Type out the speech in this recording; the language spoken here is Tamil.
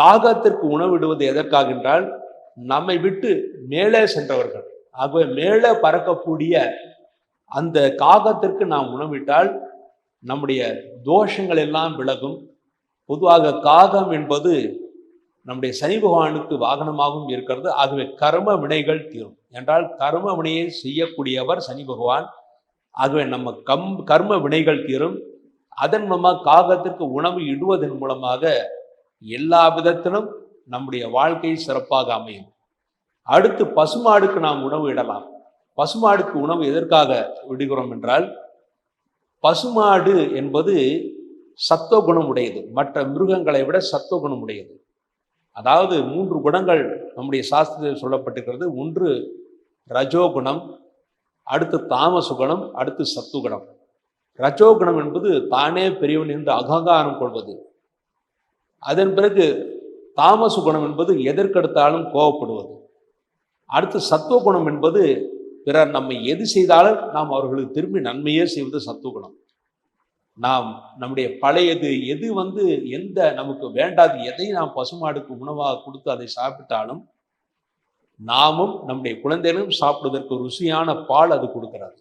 காகத்திற்கு உணவிடுவது எதற்காக என்றால் நம்மை விட்டு மேலே சென்றவர்கள். ஆகவே மேலே பறக்கக்கூடிய அந்த காகத்திற்கு நாம் உணவிட்டால் நம்முடைய தோஷங்கள் எல்லாம் விலகும். பொதுவாக காகம் என்பது நம்முடைய சனி பகவானுக்கு வாகனமாகவும் இருக்கிறது. ஆகவே கர்ம வினைகள் தீரும். என்றால் கர்ம வினையை செய்யக்கூடியவர் சனி பகவான். ஆகவே நம்ம கம் கர்ம வினைகள் தீரும். அதன் மூலமாக காகத்திற்கு உணவு இடுவதன் மூலமாக எல்லா விதத்திலும் நம்முடைய வாழ்க்கை சிறப்பாக அமையும். அடுத்து பசுமாடுக்கு நாம் உணவு இடலாம். பசுமாடுக்கு உணவு எதற்காக விடுகிறோம் என்றால் பசுமாடு என்பது சத்துவகுணம் உடையது. மற்ற மிருகங்களை விட சத்துவகுணம் உடையது. அதாவது மூன்று குணங்கள் நம்முடைய சாஸ்திரத்தில் சொல்லப்பட்டிருக்கிறது. ஒன்று ரஜோகுணம் அடுத்து தாமச குணம் அடுத்து சத்துகுணம். ரஜோகுணம் என்பது தானே பெரியவன் என்று அகங்காரம் கொள்வது. அதன் பிறகு தாமச குணம் என்பது எதற்கெடுத்தாலும் கோவப்படுவது. அடுத்து சத்துவ குணம் என்பது பிறர் நம்மை எது செய்தாலும் நாம் அவர்களுக்கு திரும்பி நன்மையே செய்வது சத்துவ குணம். நாம் நம்முடைய பழையது எது வந்து எந்த நமக்கு வேண்டாது எதை நாம் பசுமாடுக்கு உணவாக கொடுத்து அதை சாப்பிட்டாலும் நாமும் நம்முடைய குழந்தைகளும் சாப்பிடுவதற்கு ருசியான பால் அது கொடுக்கிறது.